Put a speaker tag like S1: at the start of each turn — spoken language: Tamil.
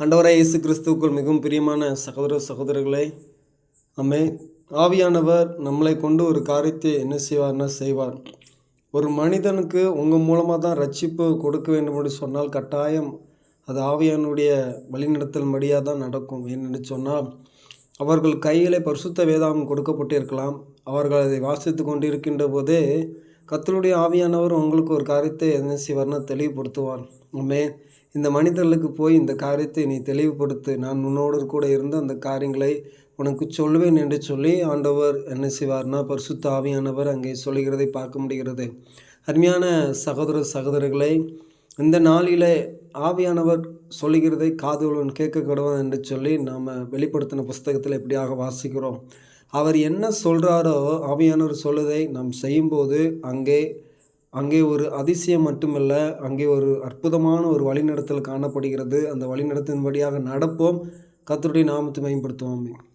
S1: அண்டவராய் இயேசு கிறிஸ்துவுக்குள் மிகவும் பிரியமான சகோதர சகோதரர்களே அம்மே. ஆவியானவர் நம்மளை கொண்டு ஒரு காரியத்தை என்ன செய்வார்னா செய்வார். ஒரு மனிதனுக்கு உங்கள் மூலமாக தான் ரட்சிப்பு கொடுக்க வேண்டும் என்று சொன்னால் கட்டாயம் அது ஆவியானுடைய வழிநடத்தல் மடியாக தான் நடக்கும். ஏன்னு சொன்னால் அவர்கள் கையில் பரிசுத்த வேதாகம் கொடுக்கப்பட்டிருக்கலாம். அவர்கள் அதை வாசித்து கொண்டிருக்கின்ற போதே கத்தருடைய ஆவியானவர் உங்களுக்கு ஒரு காரியத்தை என்ன செய்வார்னா தெளிவுபடுத்துவார். உண்மை இந்த மனிதர்களுக்கு போய் இந்த காரியத்தை நீ தெளிவுபடுத்து. நான் உன்னோடு கூட இருந்து அந்த காரியங்களை உனக்கு சொல்வேன் என்று சொல்லி ஆண்டவர் என்ன செய்வார்னா பரிசுத்த ஆவியானவர் அங்கே சொல்லுகிறதை பார்க்க முடிகிறது. அருமையான சகோதர சகோதரர்களை இந்த நாளிலே ஆவியானவர் சொல்லுகிறதை காதுகளுடன் கேட்க என்று சொல்லி நாம் வெளிப்படுத்தின புஸ்தகத்தில் எப்படியாக வாசிக்கிறோம். அவர் என்ன சொல்கிறாரோ ஆவியானவர் சொல்லுதை நாம் செய்யும்போது அங்கே அங்கே ஒரு அதிசயம் மட்டுமல்ல அங்கே ஒரு அற்புதமான ஒரு வழிநடத்தல் காணப்படுகிறது. அந்த வழிநடத்தின்படியாக நடப்போம். கத்தருடைய நாமத்தை மேம்படுத்துவோம்.